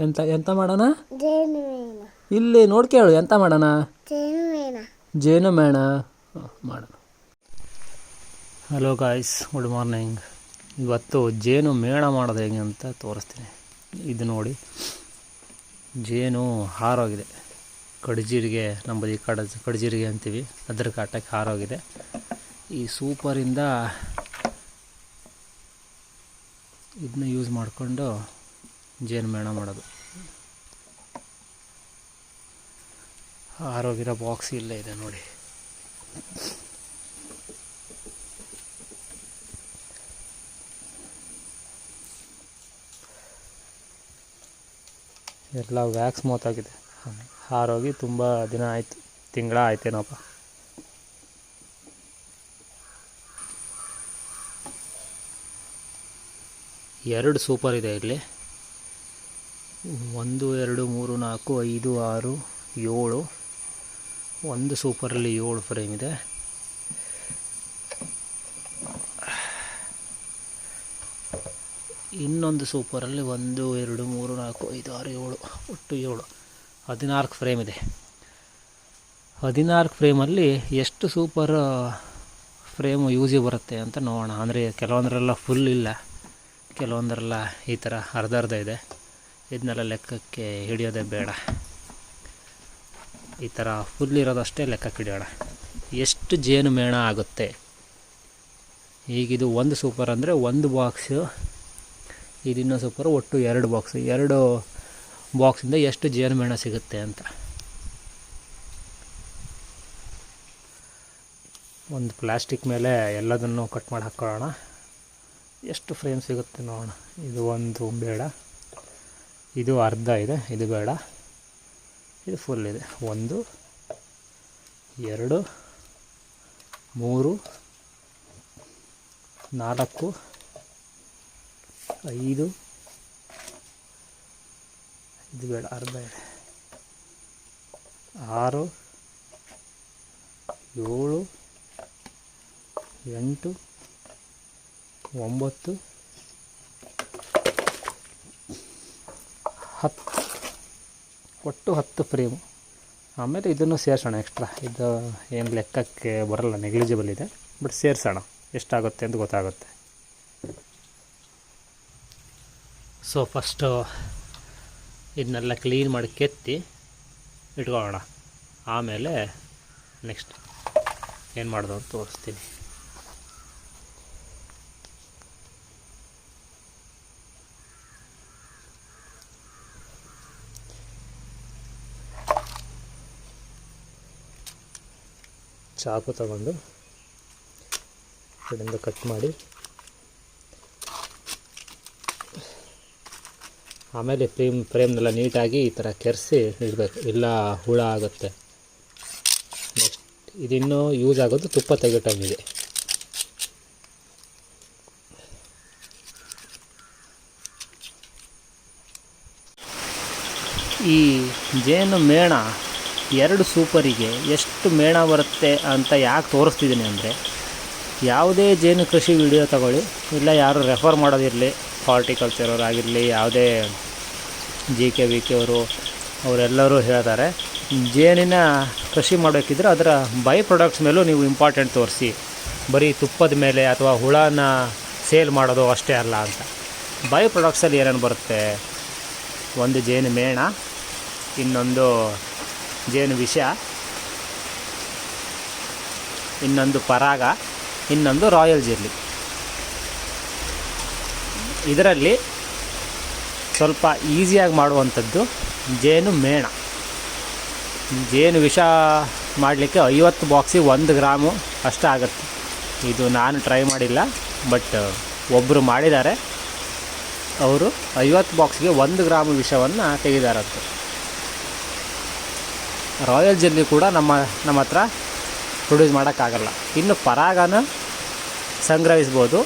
ಎಂತ ಎಂತ ಮಾಡೋಣ? ಇಲ್ಲಿ ನೋಡ್ಕೇಳು ಎಂತ ಮಾಡೋಣ? ಜೇನು ಮೇಣ ಮಾಡೋಣ. ಹಲೋ ಗಾಯ್ಸ್ ಗುಡ್ ಮಾರ್ನಿಂಗ್ ಇವತ್ತು ಜೇನು ಮೇಣ ಮಾಡೋದು ಹೇಗೆ ಅಂತ ತೋರಿಸ್ತೀನಿ. ಇದು ನೋಡಿ. ಜೇನು ಹಾರೋಗಿದೆ. ಕಡ್ಜೀರಿಗೆ ನಮ್ಮದು ಈ ಕಡ ಕಡ್ಜೀರಿಗೆ ಅಂತೀವಿ. ಅದ್ರ ಕಾಟಕ್ಕೆ ಹಾರೋಗಿದೆ. ಈ ಸೂಪರಿಂದ ಇದನ್ನ ಯೂಸ್ ಮಾಡಿಕೊಂಡು ಜೇನು ಮೇಣ ಮಾಡೋದು. ಆರೋಗ್ಯ ಬಾಕ್ಸ್ ಇಲ್ಲೇ ಇದೆ ನೋಡಿ. ಎಲ್ಲ ವ್ಯಾಕ್ಸ್ ಆಗಿದೆ. ಹಾರೋಗಿ ತುಂಬ ದಿನ ಆಯಿತು, ತಿಂಗಳ ಆಯ್ತೇನಪ್ಪ. ಎರಡು ಸೂಪರ್ ಇದೆ ಇಲ್ಲಿ ಒಂದು, ಎರಡು, ಮೂರು, ನಾಲ್ಕು, ಐದು, ಆರು, ಏಳು. ಒಂದು ಸೂಪರಲ್ಲಿ ಏಳು ಫ್ರೇಮ್ ಇದೆ. ಇನ್ನೊಂದು ಸೂಪರಲ್ಲಿ ಒಂದು, ಎರಡು, ಮೂರು, ನಾಲ್ಕು, ಐದು, ಆರು, ಏಳು. ಒಟ್ಟು ಏಳು. ಹದಿನಾಲ್ಕು ಫ್ರೇಮ್ ಇದೆ. ಹದಿನಾಲ್ಕು ಫ್ರೇಮಲ್ಲಿ ಎಷ್ಟು ಸೂಪರ್ ಫ್ರೇಮು ಯೂಸಿಗೆ ಬರುತ್ತೆ ಅಂತ ನೋಡೋಣ. ಅಂದರೆ ಕೆಲವೊಂದರೆಲ್ಲ ಫುಲ್ ಇಲ್ಲ. ಕೆಲವೊಂದರೆಲ್ಲ ಈ ಥರ ಅರ್ಧ ಅರ್ಧ ಇದೆ. ಇದನ್ನೆಲ್ಲ ಲೆಕ್ಕಕ್ಕೆ ಹಿಡಿಯೋದೇ ಬೇಡ. ಈ ಥರ ಫುಲ್ ಇರೋದಷ್ಟೇ ಲೆಕ್ಕಕ್ಕೆ ಹಿಡಿಯೋಣ. ಎಷ್ಟು ಜೇನು ಮೇಣ ಆಗುತ್ತೆ? ಈಗಿದು ಒಂದು ಸೂಪರ್ ಅಂದರೆ ಒಂದು ಬಾಕ್ಸು ಇದಿನ್ನೂ ಸೂಪರ್ ಒಟ್ಟು ಎರಡು ಬಾಕ್ಸು ಎರಡು ಬಾಕ್ಸಿಂದ ಎಷ್ಟು ಜೇನುಮೇಣ ಸಿಗುತ್ತೆ ಅಂತ. ಒಂದು ಪ್ಲಾಸ್ಟಿಕ್ ಮೇಲೆ ಎಲ್ಲದನ್ನು ಕಟ್ ಮಾಡಿ ಹಾಕ್ಕೊಳ್ಳೋಣ ಎಷ್ಟು ಫ್ರೇಮ್ ಸಿಗುತ್ತೆ ನೋಡೋಣ. ಇದು ಒಂದು ಬೇಡ. ಇದು ಅರ್ಧ ಇದೆ, ಇದು ಬೇಡ. ಇದು ಫುಲ್ ಇದೆ. ಒಂದು, ಎರಡು, ಮೂರು, ನಾಲ್ಕು, ಐದು. ಇದು ಬೇಡ, ಅರ್ಧ ಇದೆ. ಆರು, ಏಳು, ಎಂಟು, ಒಂಬತ್ತು ಹತ್ತು, ಒಟ್ಟು ಹತ್ತು ಫ್ರೇಮು ಆಮೇಲೆ ಇದನ್ನು ಸೇರಿಸೋಣ ಎಕ್ಸ್ಟ್ರಾ ಇದು ಏನು ಲೆಕ್ಕಕ್ಕೆ ಬರಲ್ಲ ನೆಗ್ಲಿಜಿಬಲ್ ಇದೆ. ಬಟ್ ಸೇರಿಸೋಣ. ಎಷ್ಟಾಗುತ್ತೆ ಅಂತ ಗೊತ್ತಾಗುತ್ತೆ. ಸೊ ಫಸ್ಟು ಇದನ್ನೆಲ್ಲ ಕ್ಲೀನ್ ಮಾಡಿ ಕೆತ್ತಿ ಇಟ್ಕೊಳ್ಳೋಣ. ಆಮೇಲೆ ನೆಕ್ಸ್ಟ್ ಏನು ಮಾಡೋದು ಅಂತ ತೋರಿಸ್ತೀನಿ. ಚಾಕು ತಗೊಂಡು ಕಡೆಯಿಂದ ಕಟ್ ಮಾಡಿ ಆಮೇಲೆ ಫ್ರೇಮ್ ಫ್ರೇಮ್ನೆಲ್ಲ ನೀಟಾಗಿ ಈ ಥರ ಕೆರೆಸಿ ಇಡಬೇಕು. ಇಲ್ಲ ಹುಳ ಆಗುತ್ತೆ. ನೆಕ್ಸ್ಟ್ ಇದಿನ್ನೂ ಯೂಸ್ ಆಗೋದು ತುಪ್ಪ ತೆಗೆಯೋ ಇದೆ ಈ ಜೇನು ಮೇಣ ಎರಡು ಸೂಪರಿಗೆ ಎಷ್ಟು ಮೇಣ ಬರುತ್ತೆ ಅಂತ ಯಾಕೆ ತೋರಿಸ್ತಿದ್ದೀನಿ ಅಂದರೆ, ಯಾವುದೇ ಜೇನು ಕೃಷಿ ವಿಡಿಯೋ ತಗೊಳ್ಳಿ, ಇಲ್ಲ ಯಾರು ರೆಫರ್ ಮಾಡೋದಿರಲಿ ಹಾರ್ಟಿಕಲ್ಚರ್ ಆಗಿರಲಿ ಯಾವುದೇ ಜಿ ಕೆ ವಿ ಕೆ ಅವರು, ಅವರೆಲ್ಲರೂ ಹೇಳ್ತಾರೆ, ಜೇನಿನ ಕೃಷಿ ಮಾಡಬೇಕಿದ್ರೆ ಅದರ ಬೈ ಪ್ರಾಡಕ್ಟ್ಸ್ ಮೇಲೂ ನೀವು ಇಂಪಾರ್ಟೆಂಟ್ ತೋರಿಸಿ, ಬರೀ ತುಪ್ಪದ ಮೇಲೆ ಅಥವಾ ಹುಳನ ಸೇಲ್ ಮಾಡೋದು ಅಷ್ಟೇ ಅಲ್ಲ ಅಂತ. ಬೈ ಪ್ರಾಡಕ್ಟ್ಸಲ್ಲಿ ಏನೇನು ಬರುತ್ತೆ? ಒಂದು ಜೇನು ಮೇಣ, ಇನ್ನೊಂದು ಜೇನು ವಿಷ, ಇನ್ನೊಂದು ಪರಾಗ, ಇನ್ನೊಂದು ರಾಯಲ್ ಜೆಲ್ಲಿ ಇದರಲ್ಲಿ ಸ್ವಲ್ಪ ಈಸಿಯಾಗಿ ಮಾಡುವಂಥದ್ದು ಜೇನು ಮೇಣ. ಜೇನು ವಿಷ ಮಾಡಲಿಕ್ಕೆ ಐವತ್ತು ಬಾಕ್ಸಿಗೆ ಒಂದು ಗ್ರಾಮು ಅಷ್ಟೇ ಆಗುತ್ತೆ. ಇದು ನಾನು ಟ್ರೈ ಮಾಡಿಲ್ಲ, ಬಟ್ ಒಬ್ಬರು ಮಾಡಿದ್ದಾರೆ. ಅವರು ಐವತ್ತು ಬಾಕ್ಸ್ಗೆ ಒಂದು ಗ್ರಾಮು ವಿಷವನ್ನು ತೆಗೆದಾರಂತೆ ರಾಯಲ್ ಜೆಲ್ಲಿ ಕೂಡ ನಮ್ಮ ನಮ್ಮ ಹತ್ರ ಪ್ರೊಡ್ಯೂಸ್ ಮಾಡೋಕ್ಕಾಗಲ್ಲ. ಇನ್ನು ಪರಾಗನ ಸಂಗ್ರಹಿಸ್ಬೋದು.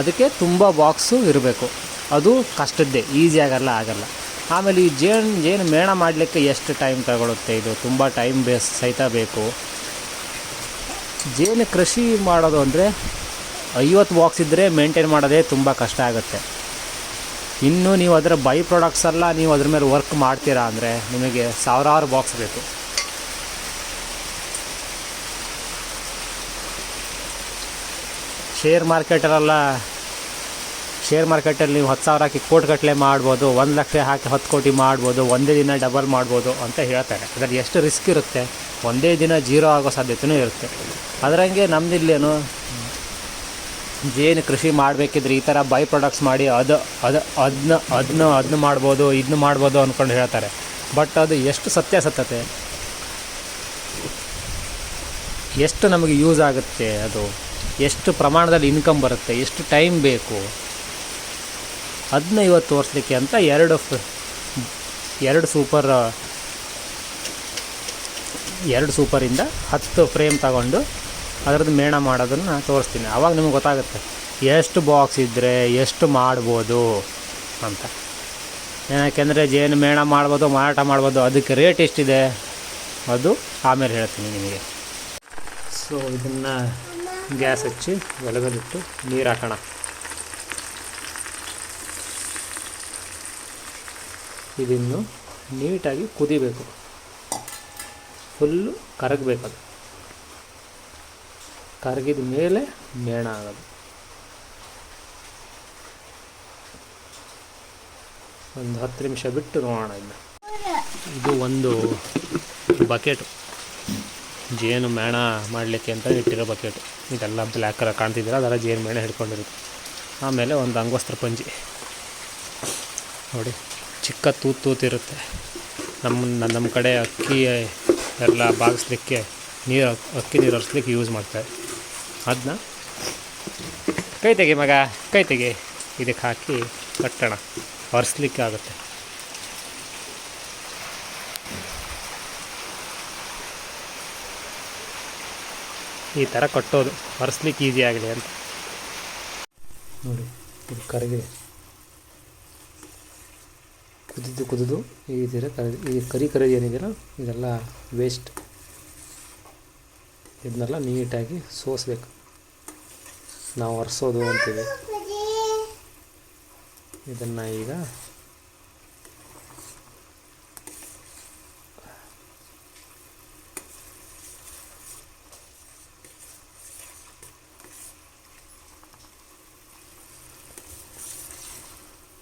ಅದಕ್ಕೆ ತುಂಬ ಬಾಕ್ಸು ಇರಬೇಕು. ಅದು ಕಷ್ಟದ್ದೇ ಈಸಿಯಾಗಲ್ಲ ಆಗಲ್ಲ ಆಮೇಲೆ ಈ ಜೇನು ಜೇನು ಮೇಣ ಮಾಡಲಿಕ್ಕೆ ಎಷ್ಟು ಟೈಮ್ ತಗೊಳುತ್ತೆ ಇದು? ತುಂಬ ಟೈಮ್ ಬೇಸ್ ಸಹಿತ ಬೇಕು. ಜೇನು ಕೃಷಿ ಮಾಡೋದು ಅಂದರೆ ಐವತ್ತು ಬಾಕ್ಸ್ ಇದ್ದರೆ ಮೇಂಟೈನ್ ಮಾಡೋದೇ ತುಂಬ ಕಷ್ಟ ಆಗುತ್ತೆ. ಇನ್ನು ನೀವು ಅದರ ಬೈ ಪ್ರಾಡಕ್ಟ್ಸ್ ಎಲ್ಲ ನೀವು ಅದ್ರ ಮೇಲೆ ವರ್ಕ್ ಮಾಡ್ತೀರಾ ಅಂದರೆ ನಿಮಗೆ ಸಾವಿರಾರು ಬಾಕ್ಸ್ ಬೇಕು. ಶೇರ್ ಮಾರ್ಕೆಟಲ್ಲೆಲ್ಲ ಶೇರ್ ಮಾರ್ಕೆಟಲ್ಲಿ ನೀವು ಹತ್ತು ಸಾವಿರ ಹಾಕಿ ಕೋಟಿಗಟ್ಟಲೆ ಮಾಡ್ಬೋದು, ಒಂದು ಲಕ್ಷ ಹಾಕಿ ಹತ್ತು ಕೋಟಿ ಮಾಡ್ಬೋದು, ಒಂದೇ ದಿನ ಡಬಲ್ ಮಾಡ್ಬೋದು ಅಂತ ಹೇಳ್ತಾರೆ. ಅದರಲ್ಲಿ ಎಷ್ಟು ರಿಸ್ಕ್ ಇರುತ್ತೆ? ಒಂದೇ ದಿನ ಜೀರೋ ಆಗೋ ಸಾಧ್ಯತೆಯೂ ಇರುತ್ತೆ. ಅದರಂಗೆ ನಮ್ಮದಿಲ್ಲೇನು ಜೇನು ಕೃಷಿ ಮಾಡಬೇಕಿದ್ರೆ ಈ ಥರ ಬೈ ಪ್ರಾಡಕ್ಟ್ಸ್ ಮಾಡಿ ಅದು ಅದು ಅದನ್ನ ಅದನ್ನ ಅದನ್ನ ಮಾಡ್ಬೋದು ಇದನ್ನ ಮಾಡ್ಬೋದು ಅಂದ್ಕೊಂಡು ಹೇಳ್ತಾರೆ. ಬಟ್ ಅದು ಎಷ್ಟು ಸತ್ಯ ಸತ್ತತೆ ಎಷ್ಟು ನಮಗೆ ಯೂಸ್ ಆಗುತ್ತೆ ಅದು? ಎಷ್ಟು ಪ್ರಮಾಣದಲ್ಲಿ ಇನ್ಕಮ್ ಬರುತ್ತೆ? ಎಷ್ಟು ಟೈಮ್ ಬೇಕು? ಅದನ್ನ ಇವತ್ತು ತೋರಿಸ್ಲಿಕ್ಕೆ ಅಂತ ಎರಡು ಎರಡು ಸೂಪರ್ ಎರಡು ಸೂಪರಿಂದ ಹತ್ತು ಫ್ರೇಮ್ ತಗೊಂಡು ಅದರದ್ದು ಮೇಣ ಮಾಡೋದನ್ನು ತೋರಿಸ್ತೀನಿ. ಆವಾಗ ನಿಮ್ಗೆ ಗೊತ್ತಾಗುತ್ತೆ. ಎಷ್ಟು ಬಾಕ್ಸ್ ಇದ್ದರೆ ಎಷ್ಟು ಮಾಡ್ಬೋದು ಅಂತ. ಯಾಕೆಂದರೆ ಜೇನು ಮೇಣ ಮಾಡ್ಬೋದು, ಮಾರಾಟ ಮಾಡ್ಬೋದು, ಅದಕ್ಕೆ ರೇಟ್ ಎಷ್ಟಿದೆ? ಅದು ಆಮೇಲೆ ಹೇಳ್ತೀನಿ ನಿಮಗೆ. ಸೊ ಇದನ್ನು ಗ್ಯಾಸ್ ಹಚ್ಚಿ ಒಲಗದಿಟ್ಟು ನೀರು ಹಾಕೋಣ. ಇದನ್ನು ನೀಟಾಗಿ ಕುದಿಬೇಕು. ಫುಲ್ಲು ಕರಗಬೇಕು ಅದು ಕರಗಿದ ಮೇಲೆ ಮೇಣ ಆಗೋದು. ಒಂದು ಹತ್ತು ನಿಮಿಷ ಬಿಟ್ಟು ನೋಡೋಣ ಇದನ್ನ ಇದು ಒಂದು ಬಕೆಟು. ಜೇನು ಮೇಣ ಮಾಡಲಿಕ್ಕೆ ಅಂತ ಇಟ್ಟಿರೋ ಬಕೆಟು. ಇದೆಲ್ಲ ಬ್ಲ್ಯಾಕ್ ಕಲರ್ ಕಾಣ್ತಿದ್ದೀರ? ಅದೆಲ್ಲ ಜೇನು ಮೇಣ ಹಿಡ್ಕೊಂಡಿರುತ್ತೆ. ಆಮೇಲೆ ಒಂದು ಅಂಗೋಸ್ತ್ರ ಪಂಜಿ. ನೋಡಿ, ಚಿಕ್ಕ ತೂತು ತೂತಿರುತ್ತೆ ನಮ್ಮ ನಮ್ಮ ಕಡೆ ಅಕ್ಕಿ ಎಲ್ಲ ಬಾಗಿಸ್ಲಿಕ್ಕೆ ನೀರು, ಅಕ್ಕಿ ನೀರು ಹರಿಸ್ಲಿಕ್ಕೆ ಯೂಸ್ ಮಾಡ್ತಾರೆ. ಅದನ್ನ ಕೈ ತೆಗೆ ಮಗ ಕೈ ತೆಗೆ ಇದಕ್ಕೆ ಹಾಕಿ ಕಟ್ಟೋಣ. ಒರೆಸ್ಲಿಕ್ಕೆ ಆಗುತ್ತೆ ಈ ಥರ ಕಟ್ಟೋದು ಒರೆಸ್ಲಿಕ್ಕೆ ಈಸಿ ಆಗಲಿ ಅಂತ. ನೋಡಿ, ಇದು ಕರಗಿದೆ ಕುದಿದು ಕುದಿದು ಈ ಥರ ಕರಿ ಕರಿ ಕರಿ ಏನಿದೆಯಲ್ಲ ಇದೆಲ್ಲ ವೇಸ್ಟ್ ಇದನ್ನೆಲ್ಲ ನೀಟಾಗಿ ಸೋಸಬೇಕು. ನಾವು ಒರೆಸೋದು ಅಂತೀವಿ. ಇದನ್ನು ಈಗ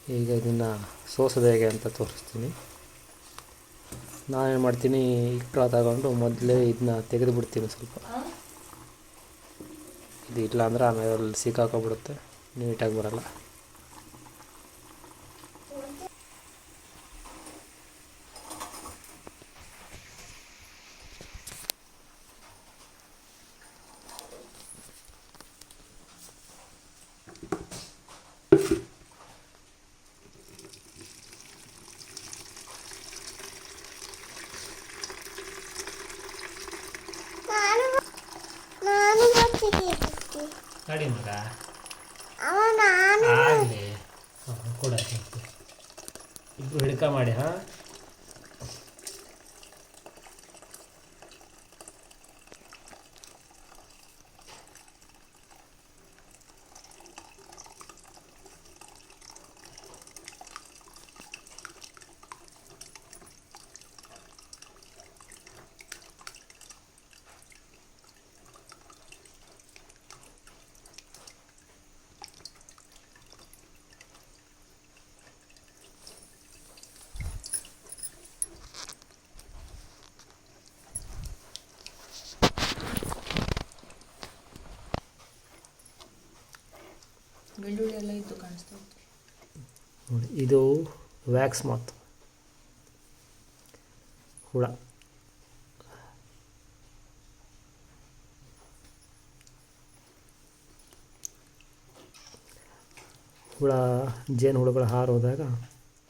ಈಗ ಇದನ್ನು ಸೋಸೋದು ಹೇಗೆ ಅಂತ ತೋರಿಸ್ತೀನಿ. ನಾನೇನು ಮಾಡ್ತೀನಿ ಇಟ್ಟು ತಗೊಂಡು ಮೊದಲೇ ಇದನ್ನ ತೆಗೆದುಬಿಡ್ತೀನಿ ಸ್ವಲ್ಪ. ಇದು ಇಲ್ಲ ಅಂದರೆ ಆಮೇಲೆ ಅಲ್ಲಿ ಸಿಕ್ಕಾಕೊಬಿಡುತ್ತೆ ನೀಟಾಗಿ ಬರಲ್ಲ ನಾನು ಬರ್ತೀನಿ ತಡಿ ಮಗ. ಆಗಲಿ. ಕೂಡ ಇಬ್ಬರು ಹಿಡ್ಕ ಮಾಡಿ ಹಾಂ? ಇದು ವ್ಯಾಕ್ಸ್ ಮಾತ್ ಹುಳ. ಹುಳ, ಜೇನು ಹುಳುಗಳು ಹಾರೋದಾಗ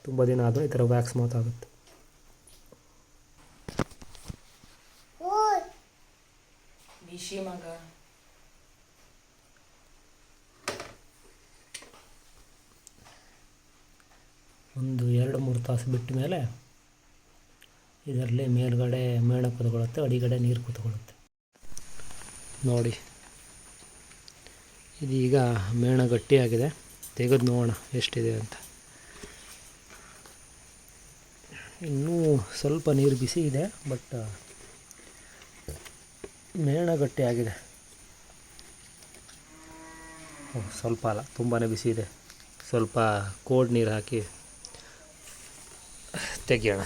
ತುಂಬ ದಿನ ಆದರೆ ಈ ಥರ ವ್ಯಾಕ್ಸ್ ಮಾತ್ ಆಗುತ್ತೆ ಓಯ್ ಬಿಸಿ ಮಗ ಒಂದು ಎರಡು ಮೂರು ತಾಸು ಬಿಟ್ಟ ಮೇಲೆ ಇದರಲ್ಲಿ ಮೇಲುಗಡೆ ಮೇಣ ಕೂತ್ಕೊಳ್ಳುತ್ತೆ ಅಡಿಗಡೆ ನೀರು ಕೂತ್ಕೊಳ್ಳುತ್ತೆ ನೋಡಿ. ಇದೀಗ ಮೇಣ ಗಟ್ಟಿಯಾಗಿದೆ. ತೆಗೆದು ನೋಡೋಣ ಎಷ್ಟಿದೆ ಅಂತ. ಇನ್ನೂ ಸ್ವಲ್ಪ ನೀರು ಬಿಸಿ ಇದೆ, ಬಟ್ ಮೇಣ ಗಟ್ಟಿಯಾಗಿದೆ. ಸ್ವಲ್ಪ ಅಲ್ಲ ತುಂಬಾ ಬಿಸಿ ಇದೆ. ಸ್ವಲ್ಪ ಕೋಲ್ಡ್ ನೀರು ಹಾಕಿ sehr gerne.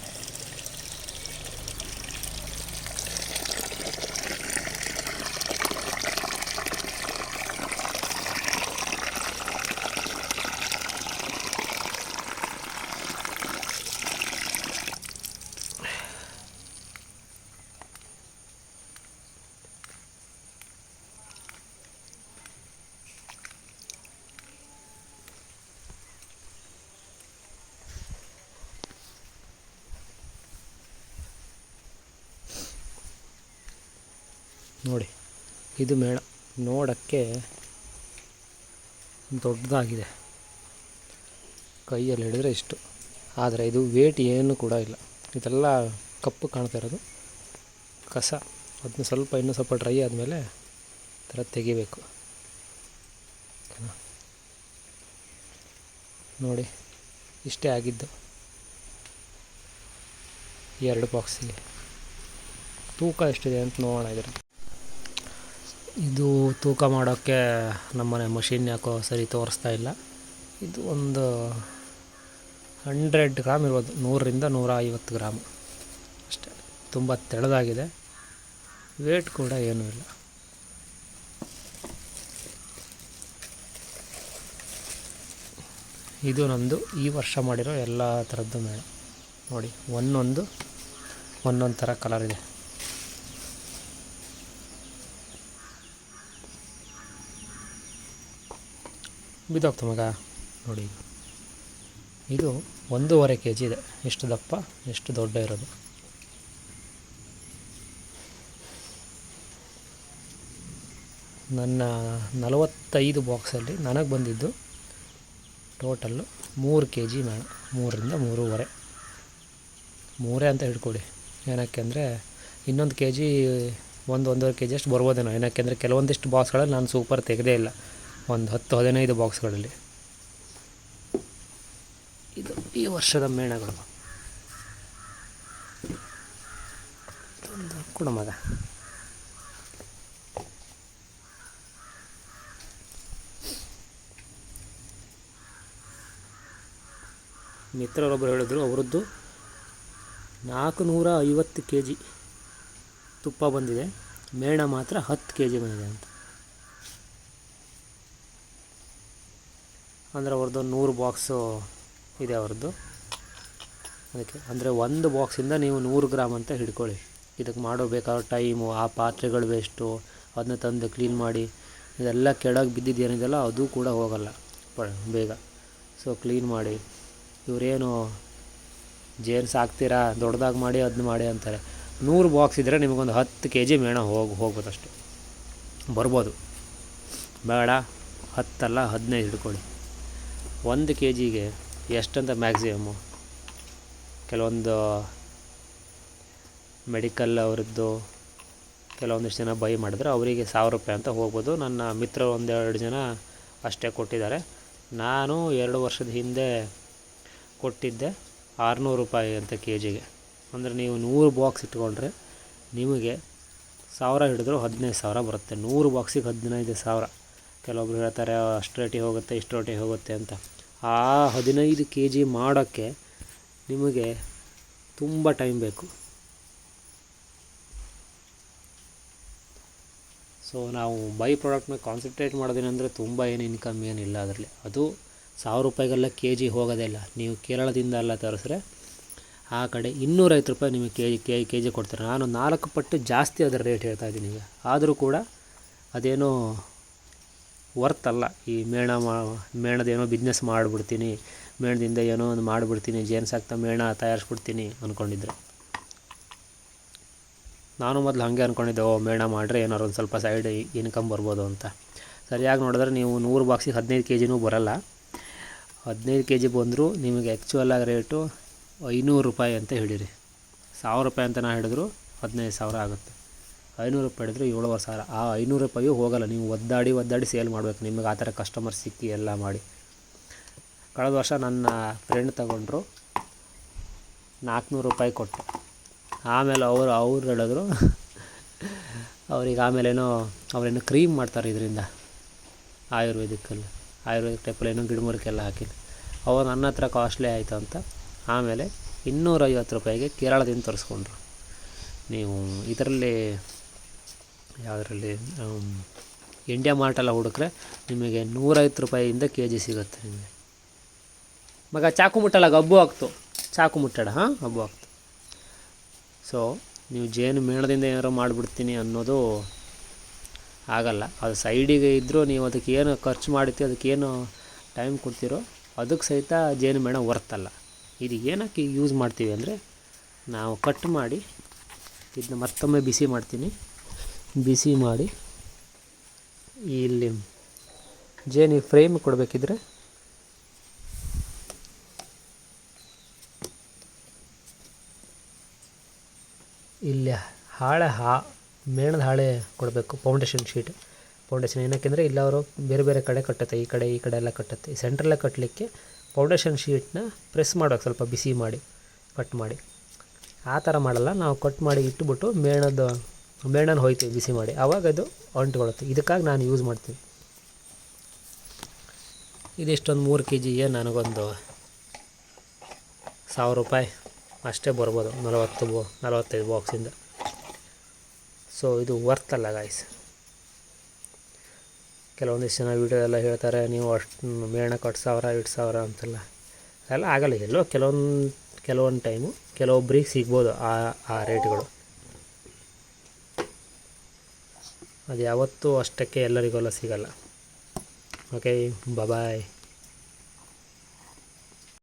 ನೋಡಿ, ಇದು ಮೇಣ ನೋಡೋಕ್ಕೆ ದೊಡ್ಡದಾಗಿದೆ. ಕೈಯಲ್ಲಿ ಹಿಡಿದ್ರೆ ಇಷ್ಟು. ಆದರೆ ಇದು ವೇಟ್ ಏನು ಕೂಡ ಇಲ್ಲ. ಇದೆಲ್ಲ ಕಪ್ಪು ಕಾಣ್ತಾ ಇರೋದು. ಕಸ. ಅದನ್ನ ಸ್ವಲ್ಪ ಇನ್ನೂ ಸ್ವಲ್ಪ ಡ್ರೈ ಆದಮೇಲೆ ಥರ ತೆಗಿಬೇಕು. ನೋಡಿ, ಇಷ್ಟೇ ಆಗಿದ್ದು. ಎರಡು ಬಾಕ್ಸಿಗೆ ತೂಕ ಎಷ್ಟಿದೆ ಅಂತ ನೋಡೋಣ ಇದ್ರ ಇದು ತೂಕ ಮಾಡೋಕ್ಕೆ ನಮ್ಮನೆ ಮಷಿನ್ ಯಾಕೋ ಸರಿ ತೋರಿಸ್ತಾ ಇಲ್ಲ. ಇದು ಒಂದು ಹಂಡ್ರೆಡ್ ಗ್ರಾಮ್ ಇರ್ಬೋದು. ನೂರರಿಂದ ನೂರ ಐವತ್ತು ಗ್ರಾಮ್. ಅಷ್ಟೇ. ತುಂಬ ತೆಳದಾಗಿದೆ ವೇಟ್ ಕೂಡ ಏನೂ ಇಲ್ಲ. ಇದು ನಮ್ಮದು ಈ ವರ್ಷ ಮಾಡಿರೋ ಎಲ್ಲ ಥರದ್ದು ಮೇಳ ನೋಡಿ, ಒಂದೊಂದು ಒಂದೊಂದು ಥರ ಕಲರ್ ಇದೆ. ಬಿದ್ದೋಗ್ತು ಮಗ. ನೋಡಿ. ಇದು. ಒಂದೂವರೆ ಕೆ ಜಿ ಇದೆ. ಎಷ್ಟು ದಪ್ಪ ಎಷ್ಟು ದೊಡ್ಡ ಇರೋದು. ನನ್ನ ನಲವತ್ತೈದು ಬಾಕ್ಸಲ್ಲಿ ನನಗೆ ಬಂದಿದ್ದು ಟೋಟಲ್ಲು ಮೂರು ಕೆ ಜಿ ಮೇಣ ಮೂರರಿಂದ ಮೂರುವರೆ. ಮೂರೇ ಅಂತ ಹಿಡ್ಕೊಡಿ ಏನಕ್ಕೆ ಅಂದರೆ ಇನ್ನೊಂದು ಕೆ ಜಿ ಒಂದು ಒಂದೂವರೆ ಕೆ ಜಿ ಅಷ್ಟು ಬರ್ಬೋದೇನೋ. ಏನಕ್ಕೆ ಅಂದರೆ ಕೆಲವೊಂದಿಷ್ಟು ಬಾಕ್ಸ್ಗಳಲ್ಲಿ ನಾನು ಸೂಪರ್ ತೆಗೆದೇ ಇಲ್ಲ. ಒಂದು ಹತ್ತು ಹದಿನೈದು ಬಾಕ್ಸ್ಗಳಲ್ಲಿ. ಇದು ಈ ವರ್ಷದ ಮೇಣಗಳು. ಕುಡಮಗ ಕೊಡು ಮಗ. ಮಿತ್ರರೊಬ್ಬರು ಹೇಳಿದ್ರು, ಅವರದ್ದು ನಾಲ್ಕು ನೂರ ಐವತ್ತು ಕೆ ಜಿ ತುಪ್ಪ ಬಂದಿದೆ. ಮೇಣ ಮಾತ್ರ ಹತ್ತು ಕೆ ಜಿ ಬಂದಿದೆ ಅಂತ. ಅಂದರೆ ಅವ್ರದ್ದು ನೂರು ಬಾಕ್ಸು ಇದೆ ಅವ್ರದ್ದು ಅದಕ್ಕೆ ಅಂದರೆ ಒಂದು ಬಾಕ್ಸಿಂದ ನೀವು ನೂರು ಗ್ರಾಮ್ ಅಂತ ಹಿಡ್ಕೊಳ್ಳಿ. ಇದಕ್ಕೆ ಮಾಡೋ ಬೇಕಾದ ಟೈಮು, ಆ ಪಾತ್ರೆಗಳು ವೇಸ್ಟು ಅದನ್ನ ತಂದು ಕ್ಲೀನ್ ಮಾಡಿ, ಇದೆಲ್ಲ ಕೆಳಗೆ ಬಿದ್ದಿದ್ದೇನಿದೆಯಲ್ಲ ಅದು ಕೂಡ ಹೋಗಲ್ಲ ಬೇಗ. ಸೊ ಕ್ಲೀನ್ ಮಾಡಿ, ಇವರೇನು ಜೇನು ಸಾಕ್ತೀರಾ ದೊಡ್ಡದಾಗಿ ಮಾಡಿ ಅದನ್ನ ಮಾಡಿ ಅಂತಾರೆ. ನೂರು ಬಾಕ್ಸ್ ಇದ್ದರೆ ನಿಮಗೊಂದು ಹತ್ತು ಕೆ ಜಿ ಮೇಣ ಹೋಗಿ, ಹೋಗ್ಬೋದಷ್ಟೆ. ಬರ್ಬೋದು. ಬೇಡ, ಹತ್ತಲ್ಲ, ಹದಿನೈದು ಹಿಡ್ಕೊಳ್ಳಿ. ಒಂದು ಕೆ ಜಿಗೆ ಎಷ್ಟಂತ ಮ್ಯಾಕ್ಸಿಮಮ್ಮು ಕೆಲವೊಂದು ಮೆಡಿಕಲ್ ಅವರದ್ದು, ಕೆಲವೊಂದಿಷ್ಟು ಜನ ಬೈ ಮಾಡಿದ್ರೆ, ಅವರಿಗೆ ಸಾವಿರ ರೂಪಾಯಿ ಅಂತ ಹೋಗ್ಬೋದು. ನನ್ನ ಮಿತ್ರ ಒಂದೆರಡು ಜನ ಅಷ್ಟೇ ಕೊಟ್ಟಿದ್ದಾರೆ. ನಾನು ಎರಡು ವರ್ಷದ ಹಿಂದೆ ಕೊಟ್ಟಿದ್ದೆ ಆರುನೂರು ರೂಪಾಯಿ ಅಂತ ಕೆ ಜಿಗೆ ಅಂದರೆ ನೀವು ನೂರು ಬಾಕ್ಸ್ ಇಟ್ಕೊಂಡ್ರೆ ನಿಮಗೆ ಸಾವಿರ ಹಿಡಿದ್ರು ಹದಿನೈದು ಸಾವಿರ ಬರುತ್ತೆ. ನೂರು ಬಾಕ್ಸಿಗೆ ಹದಿನೈದು ಸಾವಿರ. ಕೆಲವೊಬ್ರು ಹೇಳ್ತಾರೆ, ಅಷ್ಟು ರೇಟಿಗೆ ಹೋಗುತ್ತೆ, ಇಷ್ಟು ರೇಟಿಗೆ ಹೋಗುತ್ತೆ ಅಂತ. ಆ ಹದಿನೈದು ಕೆ ಜಿ ಮಾಡೋಕ್ಕೆ ನಿಮಗೆ ತುಂಬ ಟೈಮ್ ಬೇಕು. ಸೊ ನಾವು ಬೈ ಪ್ರಾಡಕ್ಟ್ ಮೇಲೆ ಕಾನ್ಸಂಟ್ರೇಟ್ ಮಾಡೋದೇನೆಂದರೆ ತುಂಬ ಏನು ಇನ್ಕಮ್ ಏನಿಲ್ಲ ಅದರಲ್ಲಿ. ಅದು ಸಾವಿರ ರೂಪಾಯಿಗೆಲ್ಲ ಕೆ ಜಿ ಹೋಗೋದೇ ಇಲ್ಲ. ನೀವು ಕೇರಳದಿಂದ ಎಲ್ಲ ತರಿಸ್ರೆ ಆ ಕಡೆ ಇನ್ನೂರೈವತ್ತು ರೂಪಾಯಿ ನಿಮಗೆ K G K K G ಕೊಡ್ತಾರೆ. ನಾನು ನಾಲ್ಕು ಪಟ್ಟು ಜಾಸ್ತಿ ಅದರ ರೇಟ್ ಹೇಳ್ತಾ ಇದ್ದೀನಿ ಈಗ. ಆದರೂ ಕೂಡ ಅದೇನೋ ವರ್ತ್ ಅಲ್ಲ ಈ ಮೇಣ ಮಾ ಮೇಣದೇನೋ ಬಿಸ್ನೆಸ್ ಮಾಡಿಬಿಡ್ತೀನಿ, ಮೇಣದಿಂದ ಏನೋ ಒಂದು ಮಾಡಿಬಿಡ್ತೀನಿ ಜೇನು ಸಾಕ್ತಾ ಮೇಣ ತಯಾರಿಸ್ಬಿಡ್ತೀನಿ ಅಂದ್ಕೊಂಡಿದ್ರು ನಾನು ಮೊದಲು ಹಾಗೆ ಅಂದ್ಕೊಂಡಿದ್ದೆ ಓ, ಮೇಣ ಮಾಡಿದ್ರೆ ಏನಾರು ಒಂದು ಸ್ವಲ್ಪ ಸೈಡ್ ಇನ್ಕಮ್ ಬರ್ಬೋದು ಅಂತ. ಸರಿಯಾಗಿ ನೋಡಿದ್ರೆ ನೀವು ನೂರು ಬಾಕ್ಸಿಗೆ ಹದಿನೈದು ಕೆ ಜಿನೂ ಬರೋಲ್ಲ. ಹದಿನೈದು ಕೆ ಜಿ ಬಂದರೂ ನಿಮಗೆ ಆ್ಯಕ್ಚುಯಲಾಗಿ ರೇಟು ಐನೂರು ರೂಪಾಯಿ ಅಂತ ಹೇಳಿರಿ. ಸಾವಿರ ರೂಪಾಯಿ ಅಂತ ನಾ ಹಿಡಿದ್ರು ಹದಿನೈದು ಸಾವಿರ ಆಗುತ್ತೆ. ಐನೂರು ರೂಪಾಯಿ ಹಿಡಿದ್ರೆ ಏಳುವರೆ ಸಾವಿರ. ಆ ಐನೂರು ರೂಪಾಯಿಯೂ ಹೋಗಲ್ಲ. ನೀವು ಒದ್ದಾಡಿ ಒದ್ದಾಡಿ ಸೇಲ್ ಮಾಡಬೇಕು. ನಿಮಗೆ ಆ ಥರ ಕಸ್ಟಮರ್ ಸಿಕ್ಕಿ ಎಲ್ಲ ಮಾಡಿ. ಕಳೆದ ವರ್ಷ ನನ್ನ ಫ್ರೆಂಡ್ ತಗೊಂಡ್ರು ನಾಲ್ಕುನೂರು ರೂಪಾಯಿ ಕೊಟ್ಟೆ. ಆಮೇಲೆ ಅವರು, ಅವ್ರು ಹೇಳಿದ್ರು, ಅವ್ರಿಗೆ ಆಮೇಲೇನೋ ಅವರೇನೋ ಕ್ರೀಮ್ ಮಾಡ್ತಾರೆ ಇದರಿಂದ. ಆಯುರ್ವೇದಿಕ್ಕಲ್ಲಿ ಆಯುರ್ವೇದಿಕ್ ಟೈಪಲ್ಲಿ ಏನೋ ಗಿಡಮೂಲಿಕೆಲ್ಲ ಹಾಕಿ. ಅವ್ರು ನನ್ನ ಹತ್ರ ಕಾಸ್ಟ್ಲಿ ಆಯಿತು ಅಂತ. ಆಮೇಲೆ ಇನ್ನೂರೈವತ್ತು ರೂಪಾಯಿಗೆ ಕೇರಳದಿಂದ ತರಿಸ್ಕೊಂಡ್ರು. ನೀವು ಇದರಲ್ಲಿ ಯಾವುದರಲ್ಲಿ ಇಂಡಿಯಾ ಮಾರ್ಟೆಲ್ಲ ಹುಡುಕ್ರೆ ನಿಮಗೆ ನೂರೈವತ್ತು ರೂಪಾಯಿಯಿಂದ ಕೆ ಜಿ ಸಿಗುತ್ತೆ ನಿಮಗೆ. ಮಗ, ಚಾಕು ಮುಟ್ಟಲ್ಲ ಹಬ್ಬು ಹಾಕ್ತು. ಚಾಕು ಮುಟ್ಟಡ ಹಾಂ ಹಬ್ಬು ಹಾಕ್ತು. ಸೊ ನೀವು ಜೇನು ಮೇಣದಿಂದ ಏನಾರು ಮಾಡಿಬಿಡ್ತೀನಿ ಅನ್ನೋದು ಆಗಲ್ಲ. ಅದು ಸೈಡಿಗೆ ಇದ್ದರೂ ನೀವು ಅದಕ್ಕೆ ಏನು ಖರ್ಚು ಮಾಡಿರ್ತೀವಿ ಅದಕ್ಕೇನು ಟೈಮ್ ಕೊಡ್ತೀರೋ, ಅದಕ್ಕೆ ಸಹಿತ ಜೇನು ಮೇಣ ವರ್ತಲ್ಲ ಇದು ಏನಕ್ಕೆ ಯೂಸ್ ಮಾಡ್ತೀವಿ ಅಂದರೆ, ನಾವು ಕಟ್ ಮಾಡಿ, ಇದನ್ನ ಮತ್ತೊಮ್ಮೆ ಬಿಸಿ ಮಾಡ್ತೀನಿ. ಬಿಸಿ ಮಾಡಿ ಇಲ್ಲಿ ಜೇನಿ ಫ್ರೇಮ್ ಕೊಡಬೇಕಿದ್ರೆ ಇಲ್ಲಿ ಹಾಳೆ ಹಾ, ಮೇಣದ ಹಾಳೆ ಕೊಡಬೇಕು ಫೌಂಡೇಶನ್ ಶೀಟ್ ಫೌಂಡೇಶನ್ ಏನಕ್ಕೆಂದರೆ ಇಲ್ಲ ಅವರು ಬೇರೆ ಬೇರೆ ಕಡೆ ಕಟ್ಟುತ್ತೆ, ಈ ಕಡೆ ಈ ಕಡೆ ಎಲ್ಲ ಕಟ್ಟುತ್ತೆ. ಈ ಸೆಂಟ್ರಲ್ಲೇ ಕಟ್ಟಲಿಕ್ಕೆ ಫೌಂಡೇಶನ್ ಶೀಟ್ನ ಪ್ರೆಸ್ ಮಾಡೋಕೆ ಸ್ವಲ್ಪ ಬಿಸಿ ಮಾಡಿ ಕಟ್ ಮಾಡಿ. ಆ ಥರ ಮಾಡಲ್ಲ, ನಾವು ಕಟ್ ಮಾಡಿ ಇಟ್ಬಿಟ್ಟು ಮೇಣದ ಮೇಣನ ಹೋಯ್ತು, ಬಿಸಿ ಮಾಡಿ. ಆವಾಗ ಅದು ಅಂಟ್ಕೊಳ್ಳುತ್ತೆ ಇದಕ್ಕಾಗಿ ನಾನು ಯೂಸ್ ಮಾಡ್ತೀನಿ. ಇದಿಷ್ಟೊಂದು ಮೂರು ಕೆ ಜಿಗೆ ನನಗೊಂದು ಸಾವಿರ ರೂಪಾಯಿ. ಅಷ್ಟೇ ಬರ್ಬೋದು, ನಲವತ್ತು ಬೋ, ನಲವತ್ತೈದು ಬಾಕ್ಸಿಂದ ಸೊ ಇದು ವರ್ತ್ ಅಲ್ಲ ಗಾಯ್ಸ್ ಕೆಲವೊಂದಿಷ್ಟು ಜನ ವೀಡಿಯೋ ಎಲ್ಲ ಹೇಳ್ತಾರೆ, ನೀವು ಅಷ್ಟು ಮೇಣ ಕಟ್ ಸಾವಿರ ಎರಡು ಸಾವಿರ ಅಂತೆಲ್ಲ. ಅದೆಲ್ಲ ಆಗಲ್ಲ, ಎಲ್ಲೋ ಕೆಲವೊಂದು ಕೆಲವೊಂದು ಟೈಮು ಕೆಲವೊಬ್ರಿಗೆ ಸಿಗ್ಬೋದು ಆ ಆ ರೇಟ್ಗಳು ಅದು ಯಾವತ್ತೂ ಅಷ್ಟಕ್ಕೆ ಎಲ್ಲರಿಗೆಲ್ಲ ಸಿಗಲ್ಲ. Okay bye